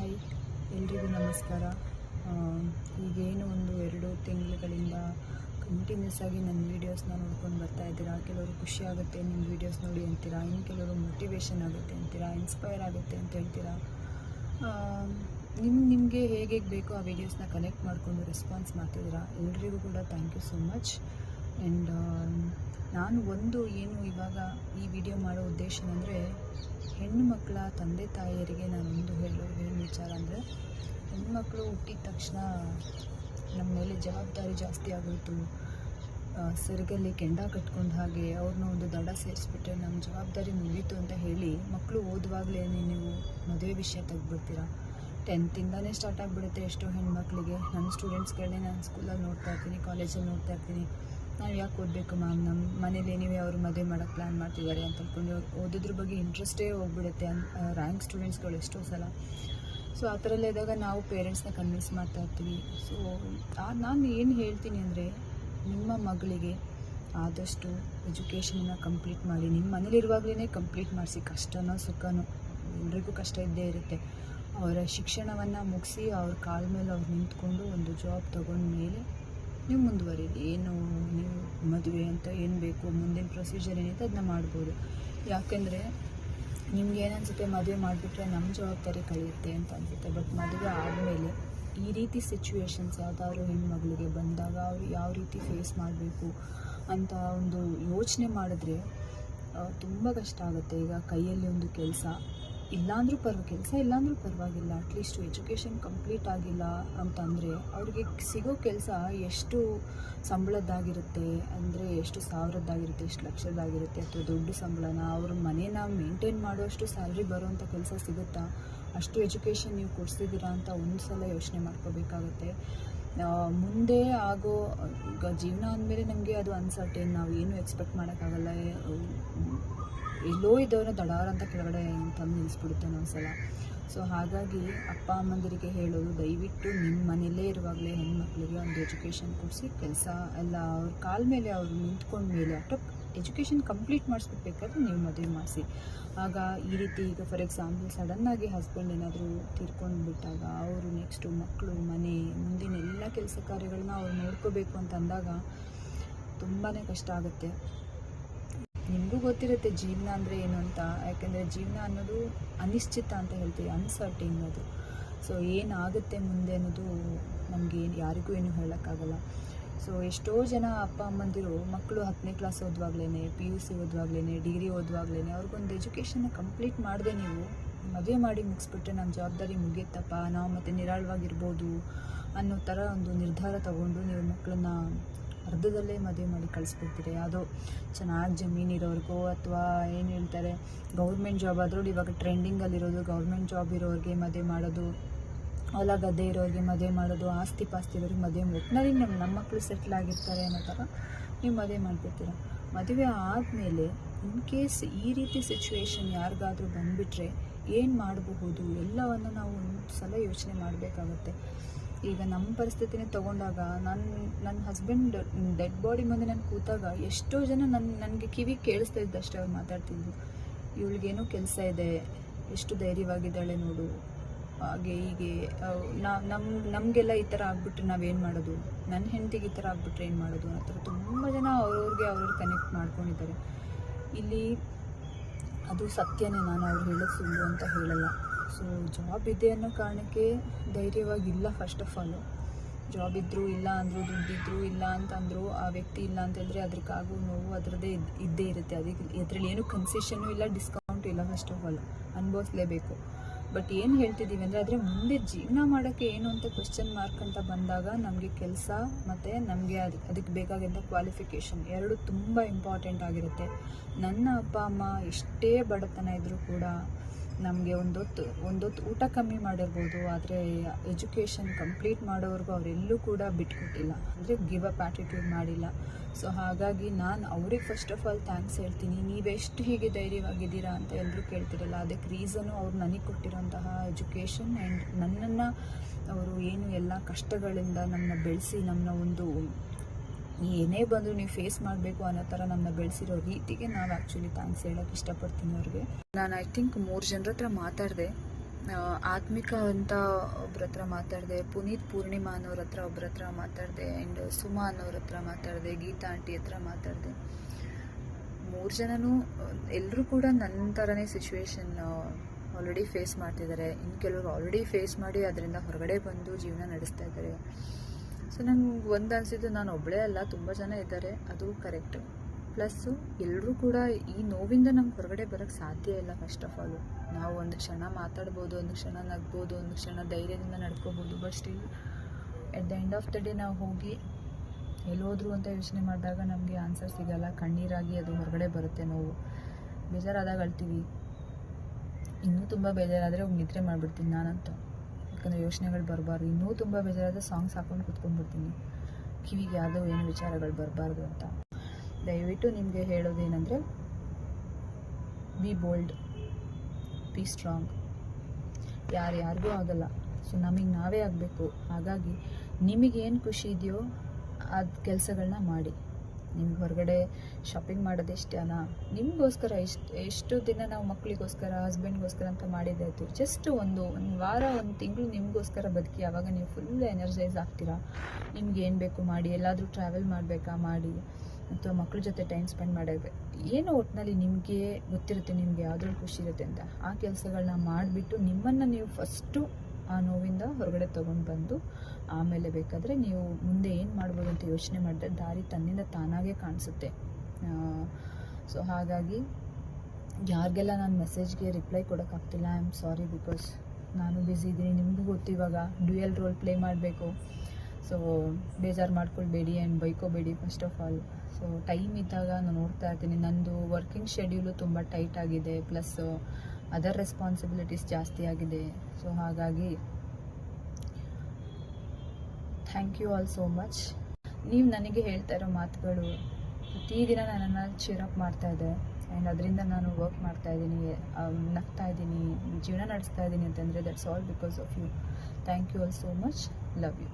Hi, ಎಲ್ರಿಗೂ ನಮಸ್ಕಾರ. ಈಗೇನು ಒಂದು ಎರಡು ತಿಂಗಳುಗಳಿಂದ ಕಂಟಿನ್ಯೂಸ್ ಆಗಿ ನನ್ನ ವೀಡಿಯೋಸ್ನ ನೋಡ್ಕೊಂಡು ಬರ್ತಾ ಇದ್ದೀರಾ? ಕೆಲವರು ಖುಷಿ ಆಗುತ್ತೆ ನಿಮ್ಮ ವೀಡಿಯೋಸ್ ನೋಡಿ ಅಂತೀರಾ? ಇನ್ನು ಕೆಲವರು ಮೋಟಿವೇಶನ್ ಆಗುತ್ತೆ ಅಂತೀರಾ? ಇನ್ಸ್ಪೈರ್ ಆಗುತ್ತೆ ಅಂತ ಹೇಳ್ತೀರಾ? ನಿಮ್ಮ ನಿಮಗೆ ಹೇಗೆ ಬೇಕೋ ಆ ವೀಡಿಯೋಸ್ನ ಕನೆಕ್ಟ್ ಮಾಡಿಕೊಂಡು ರೆಸ್ಪಾನ್ಸ್ ಮಾಡ್ತಿದ್ದೀರಾ? ಎಲ್ರಿಗೂ ಕೂಡ thank you so much and ನಾನು ಒಂದು ಏನು ಇವಾಗ ಈ ವಿಡಿಯೋ ಮಾಡೋ ಉದ್ದೇಶ ಅಂದರೆ ಹೆಣ್ಣು ಮಕ್ಕಳ ತಂದೆ ತಾಯಿಯರಿಗೆ ನಾನು ಒಂದು ಹೇಳೋ ಏನು ವಿಚಾರ ಅಂದರೆ ಹೆಣ್ಮಕ್ಳು ಹುಟ್ಟಿದ ತಕ್ಷಣ ನಮ್ಮ ಮೇಲೆ ಜವಾಬ್ದಾರಿ ಜಾಸ್ತಿ ಆಗೋಯಿತು. ಸೆರಗಲ್ಲಿ ಕೆಂಡ ಕಟ್ಕೊಂಡು ಹಾಗೆ ಅವ್ರನ್ನ ಒಂದು ದಡ ಸೇರಿಸ್ಬಿಟ್ರೆ ನಮ್ಮ ಜವಾಬ್ದಾರಿ ಮುಗೀತು ಅಂತ ಹೇಳಿ ಮಕ್ಕಳು ಓದುವಾಗಲೇ ನೀವು ಮದುವೆ ವಿಷಯ ತೆಗೆದ್ಬಿಡ್ತೀರಾ? ಟೆಂತಿಂದನೇ ಸ್ಟಾರ್ಟ್ ಆಗಿಬಿಡುತ್ತೆ ಎಷ್ಟೋ ಹೆಣ್ಮಕ್ಳಿಗೆ ನನ್ನ ಸ್ಟೂಡೆಂಟ್ಸ್ಗಳನ್ನೇ ನಾನು ಸ್ಕೂಲಲ್ಲಿ ನೋಡ್ತಾ ಇರ್ತೀನಿ ಕಾಲೇಜಲ್ಲಿ ನೋಡ್ತಾ ಇರ್ತೀನಿ. ನಾವು ಯಾಕೆ ಓದಬೇಕು ಮ್ಯಾಮ್? ನಮ್ಮ ಮನೇಲಿ ಏನಿವೆ ಅವರು ಮದುವೆ ಮಾಡೋಕ್ಕೆ ಪ್ಲ್ಯಾನ್ ಮಾಡ್ತಿದ್ದಾರೆ ಅಂತ ಅಂದ್ಕೊಂಡು ಓದೋದ್ರ ಬಗ್ಗೆ ಇಂಟ್ರೆಸ್ಟೇ ಹೋಗ್ಬಿಡುತ್ತೆ ರ್ಯಾಂಕ್ ಸ್ಟೂಡೆಂಟ್ಸ್ಗಳು ಎಷ್ಟೋ ಸಲ. ಸೊ ಆ ಥರ ಎಲ್ಲ ಇದ್ದಾಗ ನಾವು ಪೇರೆಂಟ್ಸ್ನ ಕನ್ವಿನ್ಸ್ ಮಾಡ್ತಾ ಇರ್ತೀವಿ. ಸೊ ನಾನು ಏನು ಹೇಳ್ತೀನಿ ಅಂದರೆ ನಿಮ್ಮ ಮಗಳಿಗೆ ಆದಷ್ಟು ಎಜುಕೇಷನನ್ನು ಕಂಪ್ಲೀಟ್ ಮಾಡಿ. ನಿಮ್ಮ ಮನೇಲಿರುವಾಗಲೇ ಕಂಪ್ಲೀಟ್ ಮಾಡಿಸಿ. ಕಷ್ಟನೋ ಸುಖನೋ ಎಲ್ರಿಗೂ ಕಷ್ಟ ಇದ್ದೇ ಇರುತ್ತೆ. ಅವರ ಶಿಕ್ಷಣವನ್ನು ಮುಗಿಸಿ ಅವ್ರ ಕಾಲ ಮೇಲೆ ಅವ್ರು ನಿಂತ್ಕೊಂಡು ಒಂದು ಜಾಬ್ ತಗೊಂಡ ಮೇಲೆ ನೀವು ಮುಂದುವರಿಯಿರಿ ಏನು ನೀವು ಮದುವೆ ಅಂತ ಏನು ಬೇಕು, ಮುಂದಿನ ಪ್ರೊಸೀಜರ್ ಏನಿದೆ ಅದನ್ನ ಮಾಡ್ಬೋದು. ಯಾಕೆಂದರೆ ನಿಮ್ಗೆ ಏನನ್ಸುತ್ತೆ ಮದುವೆ ಮಾಡಿಬಿಟ್ರೆ ನಮ್ಮ ಜವಾಬ್ದಾರಿ ಕಳೆಯುತ್ತೆ ಅಂತ ಅನ್ಸುತ್ತೆ. ಬಟ್ ಮದುವೆ ಆದಮೇಲೆ ಈ ರೀತಿ ಸಿಚುವೇಶನ್ಸ್ ಯಾವ್ದಾದ್ರು ಹೆಣ್ಮಗಳಿಗೆ ಬಂದಾಗ ಅವ್ರು ಯಾವ ರೀತಿ ಫೇಸ್ ಮಾಡಬೇಕು ಅಂತ ಒಂದು ಯೋಚನೆ ಮಾಡಿದ್ರೆ ತುಂಬ ಕಷ್ಟ ಆಗುತ್ತೆ. ಈಗ ಕೈಯಲ್ಲಿ ಒಂದು ಕೆಲಸ ಇಲ್ಲಾಂದ್ರೂ ಪರ್ವ ಕೆಲಸ, ಇಲ್ಲಾಂದ್ರೂ ಪರವಾಗಿಲ್ಲ. ಅಟ್ಲೀಸ್ಟ್ ಎಜುಕೇಷನ್ ಕಂಪ್ಲೀಟ್ ಆಗಿಲ್ಲ ಅಂತಂದರೆ ಅವ್ರಿಗೆ ಸಿಗೋ ಕೆಲಸ ಎಷ್ಟು ಸಂಬಳದ್ದಾಗಿರುತ್ತೆ ಅಂದರೆ ಎಷ್ಟು ಸಾವಿರದ್ದಾಗಿರುತ್ತೆ, ಎಷ್ಟು ಲಕ್ಷದಾಗಿರುತ್ತೆ ಅಥವಾ ದೊಡ್ಡ ಸಂಬಳನ ಅವ್ರ ಮನೇನ ಮೇಂಟೈನ್ ಮಾಡೋಷ್ಟು ಸ್ಯಾಲ್ರಿ ಬರೋವಂಥ ಕೆಲಸ ಸಿಗುತ್ತಾ? ಅಷ್ಟು ಎಜುಕೇಷನ್ ನೀವು ಕೊಡಿಸಿದ್ದೀರಾ ಅಂತ ಒಂದು ಸಲ ಯೋಚನೆ ಮಾಡ್ಕೋಬೇಕಾಗುತ್ತೆ. ಮುಂದೆ ಆಗೋ, ಈಗ ಜೀವನ ಅಂದಮೇಲೆ ನಮಗೆ ಅದು ಅನ್ಸರ್ಟೇನ್ ನಾವು ಏನು ಎಕ್ಸ್ಪೆಕ್ಟ್ ಮಾಡೋಕ್ಕಾಗಲ್ಲ. ಎಲ್ಲೋ ಇದ್ದವನು ದಡಾರ ಅಂತ ಕೆಳಗಡೆ ತಂದು ನಿಲ್ಲಿಸ್ಬಿಡುತ್ತೆ ಒಂದ್ಸಲ ಸೊ ಹಾಗಾಗಿ ಅಪ್ಪ ಅಮ್ಮಂದಿರಿಗೆ ಹೇಳೋದು, ದಯವಿಟ್ಟು ನಿಮ್ಮ ಮನೆಯಲ್ಲೇ ಇರುವಾಗಲೇ ಹೆಣ್ಮಕ್ಳಿಗೆ ಒಂದು ಎಜುಕೇಷನ್ ಕೊಡಿಸಿ, ಕೆಲಸ ಎಲ್ಲ ಅವ್ರ ಕಾಲ ಮೇಲೆ ಅವರು ನಿಂತ್ಕೊಂಡ ಮೇಲೆ ಅಟಪ್ ಎಜುಕೇಷನ್ ಕಂಪ್ಲೀಟ್ ಮಾಡಿಸ್ಬಿಡ್ಬೇಕಾದ್ರೆ ನೀವು ಮದುವೆ ಮಾಡಿಸಿ. ಆಗ ಈ ರೀತಿ ಈಗ ಫಾರ್ ಎಕ್ಸಾಂಪಲ್ ಸಡನ್ನಾಗಿ ಹಸ್ಬೆಂಡ್ ಏನಾದರೂ ತೀರ್ಕೊಂಡು ಬಿಟ್ಟಾಗ ಅವರು ನೆಕ್ಸ್ಟು ಮಕ್ಕಳು ಮನೆ, ಮುಂದಿನ ಎಲ್ಲ ಕೆಲಸ ಕಾರ್ಯಗಳನ್ನ ಅವ್ರು ನೋಡ್ಕೋಬೇಕು ಅಂತ ಅಂದಾಗ ತುಂಬಾ ಕಷ್ಟ ಆಗುತ್ತೆ. ನಿಮಗೂ ಗೊತ್ತಿರುತ್ತೆ ಜೀವನ ಅಂದರೆ ಏನು ಅಂತ. ಯಾಕೆಂದರೆ ಜೀವನ ಅನ್ನೋದು ಅನಿಶ್ಚಿತ ಅಂತ ಹೇಳ್ತೀವಿ ಅನ್ಸರ್ಟಿನ್ ಅದು ಸೊ ಏನಾಗುತ್ತೆ ಮುಂದೆ ಅನ್ನೋದು ನಮಗೆ ಯಾರಿಗೂ ಏನು ಹೇಳೋಕ್ಕಾಗಲ್ಲ. ಸೊ ಎಷ್ಟೋ ಜನ ಅಪ್ಪ ಅಮ್ಮಂದಿರು ಮಕ್ಕಳು ಹತ್ತನೇ ಕ್ಲಾಸ್ ಓದುವಾಗ್ಲೇ ಪಿ ಯು ಸಿ ಓದುವಾಗ್ಲೇ ಡಿಗ್ರಿ ಓದುವಾಗ್ಲೇ ಅವ್ರಿಗೊಂದು ಎಜುಕೇಷನ್ನ ಕಂಪ್ಲೀಟ್ ಮಾಡಿದೆ ನೀವು, ಮದುವೆ ಮಾಡಿ ಮುಗಿಸ್ಬಿಟ್ರೆ ನಮ್ಮ ಜವಾಬ್ದಾರಿ ಮುಗಿಯುತ್ತಪ್ಪ. ನಾವು ಮತ್ತೆ ನಿರಾಳವಾಗಿರ್ಬೋದು ಅನ್ನೋ ಥರ ಒಂದು ನಿರ್ಧಾರ ತಗೊಂಡು ನೀವು ಮಕ್ಕಳನ್ನ ಅರ್ಧದಲ್ಲೇ ಮದುವೆ ಮಾಡಿ ಕಳಿಸ್ಬಿಡ್ತೀರಿ ಯಾವುದೋ ಚೆನ್ನಾಗಿ ಜಮೀನು ಇರೋರಿಗೋ ಅಥವಾ ಏನು ಹೇಳ್ತಾರೆ, ಗೌರ್ಮೆಂಟ್ ಜಾಬ್ ಆದರೂ ಇವಾಗ ಟ್ರೆಂಡಿಂಗಲ್ಲಿರೋದು ಗೌರ್ಮೆಂಟ್ ಜಾಬ್ ಇರೋರಿಗೆ ಮದುವೆ ಮಾಡೋದು, ಹೊಲ ಗದ್ದೆ ಇರೋರಿಗೆ ಮದುವೆ ಮಾಡೋದು, ಆಸ್ತಿ ಪಾಸ್ತಿ ಇರೋರಿಗೆ ಮದುವೆ ಒಟ್ಟಿನಲ್ಲಿ ನಮ್ಮ ನಮ್ಮ ಮಕ್ಕಳು ಸೆಟ್ಲ್ ಆಗಿರ್ತಾರೆ ಅನ್ನೋ ಥರ ನೀವು ಮದುವೆ ಮಾಡಿಬಿಡ್ತೀರ ಮದುವೆ ಆದಮೇಲೆ ಇನ್ ಕೇಸ್ ಈ ರೀತಿ ಸಿಚುವೇಶನ್ ಯಾರಿಗಾದರೂ ಬಂದುಬಿಟ್ರೆ ಏನು ಮಾಡಬಹುದು, ಎಲ್ಲವನ್ನು ನಾವು ಒಂದು ಸಲ ಯೋಚನೆ ಮಾಡಬೇಕಾಗತ್ತೆ. ಈಗ ನಮ್ಮ ಪರಿಸ್ಥಿತಿನೇ ತಗೊಂಡಾಗ ನನ್ನ ನನ್ನ ಹಸ್ಬೆಂಡ್ ಡೆಡ್ ಬಾಡಿ ಮುಂದೆ ನಾನು ಕೂತಾಗ ಎಷ್ಟೋ ಜನ ನನ್ನ ನನಗೆ ಕಿವಿ ಕೇಳಿಸ್ತಾ ಇದ್ದಷ್ಟೇ ಅವ್ರು ಮಾತಾಡ್ತಿದ್ದು ಇವಳಿಗೇನೋ ಕೆಲಸ ಇದೆ, ಎಷ್ಟು ಧೈರ್ಯವಾಗಿದ್ದಾಳೆ ನೋಡು, ಹಾಗೆ ಹೀಗೆ ನಾ- ನಮ್, ನಮಗೆಲ್ಲ ಈ ಥರ ಆಗ್ಬಿಟ್ರೆ ನಾವೇನು ಮಾಡೋದು? ನನ್ನ ಹೆಂಡತಿಗೆ ಈ ಥರ ಆಗ್ಬಿಟ್ರೆ ಏನು ಮಾಡೋದು? ಆ ಥರ ತುಂಬ ಜನ ಅವ್ರವ್ರಿಗೆ ಅವ್ರವ್ರು ಕನೆಕ್ಟ್ ಮಾಡ್ಕೊಂಡಿದ್ದಾರೆ. ಇಲ್ಲಿ ಅದು ಸತ್ಯನೇ, ನಾನು ಅವ್ರು ಹೇಳೋದು ಸುಳ್ಳು ಅಂತ ಹೇಳಲ್ಲ. ಸೊ ಜಾಬ್ ಇದೆ ಅನ್ನೋ ಕಾರಣಕ್ಕೆ ಧೈರ್ಯವಾಗಿಲ್ಲ ಫಸ್ಟ್ ಆಫ್ ಆಲು ಜಾಬ್ ಇದ್ದರೂ ಇಲ್ಲ ಅಂದರೂ, ದುಡ್ಡಿದ್ರು ಇಲ್ಲ ಅಂತಂದರು, ಆ ವ್ಯಕ್ತಿ ಇಲ್ಲ ಅಂತ ಹೇಳಿದ್ರೆ ಅದಕ್ಕಾಗೋ ನೋವು ಅದರದ್ದೇ ಇದ್ದೇ ಇರುತ್ತೆ. ಅದಕ್ಕೆ ಇದರಲ್ಲಿ ಏನು ಕನ್ಸೆಷನ್ನು ಇಲ್ಲ ಡಿಸ್ಕೌಂಟ್ ಇಲ್ಲ ಫಸ್ಟ್ ಆಫ್ ಆಲ್ ಅನುಭವಿಸ್ಲೇಬೇಕು. ಬಟ್ ಏನು ಹೇಳ್ತಿದ್ದೀವಿ ಅಂದರೆ ಆದರೆ ಮುಂದೆ ಜೀವನ ಮಾಡೋಕ್ಕೆ ಏನು ಅಂತ ಕ್ವೆಶ್ಚನ್ ಮಾರ್ಕ್ ಅಂತ ಬಂದಾಗ ನಮಗೆ ಕೆಲಸ ಮತ್ತು ನಮಗೆ ಅದು, ಅದಕ್ಕೆ ಬೇಕಾಗಿದ್ದ ಕ್ವಾಲಿಫಿಕೇಷನ್ ಎರಡು ತುಂಬ ಇಂಪಾರ್ಟೆಂಟ್ ಆಗಿರುತ್ತೆ. ನನ್ನ ಅಪ್ಪ, ಅಮ್ಮ ಎಷ್ಟೇ ಬಡತನ ಇದ್ದರೂ ಕೂಡ ನಮಗೆ ಒಂದೊತ್ತು ಒಂದೊತ್ತು ಊಟ ಕಮ್ಮಿ ಮಾಡಿರ್ಬೋದು, ಆದರೆ ಎಜುಕೇಷನ್ ಕಂಪ್ಲೀಟ್ ಮಾಡೋವರೆಗೂ ಅವರೆಲ್ಲೂ ಕೂಡ ಬಿಟ್ಕೊಟ್ಟಿಲ್ಲ. ಅಂದರೆ ಗಿವ್ ಅಪ್ ಆ್ಯಟಿಟ್ಯೂಡ್ ಮಾಡಿಲ್ಲ. ಸೊ ಹಾಗಾಗಿ ನಾನು ಅವ್ರಿಗೆ ಫಸ್ಟ್ ಆಫ್ ಆಲ್ ಥ್ಯಾಂಕ್ಸ್ ಹೇಳ್ತೀನಿ. ನೀವೆಷ್ಟು ಹೀಗೆ ಧೈರ್ಯವಾಗಿದ್ದೀರಾ ಅಂತ ಎಲ್ಲರೂ ಕೇಳ್ತಿರಲ್ಲ. ಅದಕ್ಕೆ ರೀಸನು ಅವ್ರು ನನಗೆ ಕೊಟ್ಟಿರೋಂತಹ ಎಜುಕೇಷನ್ ಆ್ಯಂಡ್ ನನ್ನನ್ನು ಅವರು ಏನು ಎಲ್ಲ ಕಷ್ಟಗಳಿಂದ ನಮ್ಮನ್ನ ಬೆಳೆಸಿ ನಮ್ಮನ್ನ ಒಂದು ಏನೇ ಬಂದರೂ ನೀವು ಫೇಸ್ ಮಾಡಬೇಕು ಅನ್ನೋ ಥರ ನಮ್ಮನ್ನ ಬೆಳೆಸಿರೋ ರೀತಿಗೆ ನಾವು ಆ್ಯಕ್ಚುಲಿ ಥ್ಯಾಂಕ್ಸ್ ಹೇಳೋಕ್ಕೆ ಇಷ್ಟಪಡ್ತೀನಿ ಅವ್ರಿಗೆ. ನಾನು ಐ ಥಿಂಕ್ ಮೂರು ಜನರ ಹತ್ರ ಮಾತಾಡಿದೆ. ಆತ್ಮಿಕ ಅಂತ ಒಬ್ರ ಹತ್ರ ಮಾತಾಡಿದೆ, ಪುನೀತ್ ಪೂರ್ಣಿಮಾ ಅನ್ನೋರ ಹತ್ರ ಒಬ್ರ ಹತ್ರ ಮಾತಾಡಿದೆ ಆ್ಯಂಡ್ ಸುಮಾ ಅನ್ನೋರ ಹತ್ರ ಮಾತಾಡಿದೆ, ಗೀತಾ ಆಂಟಿ ಹತ್ರ ಮಾತಾಡಿದೆ. ಮೂರು ಜನನೂ ಎಲ್ಲರೂ ಕೂಡ ನನ್ನ ಥರನೇ ಸಿಚುವೇಶನ್ ಆಲ್ರೆಡಿ ಫೇಸ್ ಮಾಡ್ತಿದ್ದಾರೆ ಇನ್ನು ಕೆಲವರು ಆಲ್ರೆಡಿ ಫೇಸ್ ಮಾಡಿ ಅದರಿಂದ ಹೊರಗಡೆ ಬಂದು ಜೀವನ ನಡೆಸ್ತಾ ಇದ್ದಾರೆ ಸೊ ನಂಗೆ ಒಂದು ಅನಿಸಿದ್ದು ನಾನು ಒಬ್ಬಳೇ ಅಲ್ಲ, ತುಂಬ ಜನ ಇದ್ದಾರೆ ಅದು ಕರೆಕ್ಟ್ ಪ್ಲಸ್ಸು ಎಲ್ಲರೂ ಕೂಡ ಈ ನೋವಿಂದ ನಮ್ಗೆ ಹೊರಗಡೆ ಬರೋಕ್ಕೆ ಸಾಧ್ಯ ಇಲ್ಲ ಫಸ್ಟ್ ಆಫ್ ಆಲು ನಾವು ಒಂದು ಕ್ಷಣ ಮಾತಾಡ್ಬೋದು, ಒಂದು ಕ್ಷಣ ನಗ್ಬೋದು, ಒಂದು ಕ್ಷಣ ಧೈರ್ಯದಿಂದ ನಡ್ಕೋಬೋದು but still at the end of the day ನಾವು ಹೋಗಿ ಎಲ್ಲೋದ್ರು ಅಂತ ಯೋಚನೆ ಮಾಡಿದಾಗ ನಮಗೆ ಆನ್ಸರ್ ಸಿಗಲ್ಲ, ಕಣ್ಣೀರಾಗಿ ಅದು ಹೊರಗಡೆ ಬರುತ್ತೆ ನೋವು. ಬೇಜಾರಾದಾಗ ಅಳ್ತೀವಿ. ಇನ್ನೂ ತುಂಬ ಬೇಜಾರಾದರೆ ಹೋಗಿ ನಿದ್ರೆ ಮಾಡಿಬಿಡ್ತೀನಿ ನಾನಂತೂ. ಯಾಕಂದರೆ ಯೋಚನೆಗಳು ಬರಬಾರ್ದು. ಇನ್ನೂ ತುಂಬ ಬೇಜಾರಾದ ಸಾಂಗ್ಸ್ ಹಾಕೊಂಡು ಕೂತ್ಕೊಂಡ್ಬಿಡ್ತೀನಿ. ಕಿವಿಗೆ ಯಾವುದೋ ಏನು ವಿಚಾರಗಳು ಬರಬಾರ್ದು ಅಂತ. ದಯವಿಟ್ಟು ನಿಮಗೆ ಹೇಳೋದೇನೆಂದರೆ ಬಿ ಬೋಲ್ಡ್ ಬಿ ಸ್ಟ್ರಾಂಗ್ ಯಾರು ಯಾರಿಗೂ ಆಗಲ್ಲ. ಸೊ ನಮಗೆ ನಾವೇ ಆಗಬೇಕು. ಹಾಗಾಗಿ ನಿಮಗೇನು ಖುಷಿ ಇದೆಯೋ ಅದು ಕೆಲಸಗಳನ್ನ ಮಾಡಿ. ನಿಮ್ಗೆ ಹೊರಗಡೆ ಶಾಪಿಂಗ್ ಮಾಡೋದು ಇಷ್ಟನಾ? ನಿಮಗೋಸ್ಕರ ಎಷ್ಟು ಎಷ್ಟು ದಿನ ನಾವು ಮಕ್ಕಳಿಗೋಸ್ಕರ ಹಸ್ಬೆಂಡ್ಗೋಸ್ಕರ ಅಂತ ಮಾಡಿದ್ದಾಯಿತು ಜಸ್ಟ್ ಒಂದು ಒಂದು ವಾರ, ಒಂದು ತಿಂಗಳು ನಿಮಗೋಸ್ಕರ ಬದುಕಿ ಆವಾಗ ನೀವು ಫುಲ್ ಎನರ್ಜೈಸ್ ಆಗ್ತೀರಾ? ನಿಮ್ಗೆ ಏನು ಬೇಕು ಮಾಡಿ, ಎಲ್ಲಾದರೂ ಟ್ರಾವೆಲ್ ಮಾಡಬೇಕಾ, ಮಾಡಿ, ಅಥವಾ ಮಕ್ಕಳ ಜೊತೆ ಟೈಮ್ ಸ್ಪೆಂಡ್ ಮಾಡಬೇಕು ಏನೋ ಒಟ್ಟಿನಲ್ಲಿ ನಿಮಗೆ ಗೊತ್ತಿರುತ್ತೆ, ನಿಮಗೆ ಯಾವುದ್ರಲ್ಲಿ ಖುಷಿ ಇರುತ್ತೆ ಅಂತ. ಆ ಕೆಲಸಗಳನ್ನ ಮಾಡಿಬಿಟ್ಟು ನಿಮ್ಮನ್ನು ನೀವು ಫಸ್ಟು ಆ ನೋವಿಂದ ಹೊರಗಡೆ ತೊಗೊಂಡು ಬಂದು ಆಮೇಲೆ ಬೇಕಾದರೆ ನೀವು ಮುಂದೆ ಏನು ಮಾಡ್ಬೋದು ಅಂತ ಯೋಚನೆ ಮಾಡಿದ್ರೆ ದಾರಿ ತನ್ನಿಂದ ತಾನಾಗೇ ಕಾಣಿಸುತ್ತೆ. ಸೊ ಹಾಗಾಗಿ ಯಾರಿಗೆಲ್ಲ ನಾನು ಮೆಸೇಜ್ಗೆ ರಿಪ್ಲೈ ಕೊಡೋಕ್ಕಾಗ್ತಿಲ್ಲ ಐ ಆಮ್ ಸಾರಿ ಬಿಕಾಸ್ ನಾನು ಬ್ಯುಸಿ ಇದ್ದೀನಿ. ನಿಮಗೂ ಗೊತ್ತು ಇವಾಗ, ಡ್ಯೂಯಲ್ ರೋಲ್ ಪ್ಲೇ ಮಾಡಬೇಕು. ಸೊ ಬೇಜಾರು ಮಾಡ್ಕೊಳ್ಬೇಡಿ and ಬೈಕೋಬೇಡಿ first of all so time ಇದ್ದಾಗ ನಾನು ನೋಡ್ತಾ ಇರ್ತೀನಿ. ನಂದು ವರ್ಕಿಂಗ್ ಶೆಡ್ಯೂಲು ತುಂಬ ಟೈಟ್ ಆಗಿದೆ. ಪ್ಲಸ್ ಅದರ್ ರೆಸ್ಪಾನ್ಸಿಬಿಲಿಟೀಸ್ ಜಾಸ್ತಿ ಆಗಿದೆ. ಸೊ ಹಾಗಾಗಿ thank you all so much ನೀವು ನನಗೆ ಹೇಳ್ತಾ ಇರೋ ಮಾತುಗಳು ಪ್ರತಿದಿನ ನನ್ನನ್ನು ಚೀರಪ್ ಮಾಡ್ತಾ ಇದೆ. ಆ್ಯಂಡ್ ಅದರಿಂದ ನಾನು ವರ್ಕ್ ಮಾಡ್ತಾ ಇದ್ದೀನಿ ನಗ್ತಾ ಇದ್ದೀನಿ, ಜೀವನ ನಡೆಸ್ತಾ ಇದ್ದೀನಿ ಅಂತಂದರೆ that's all because of you thank you all so much love you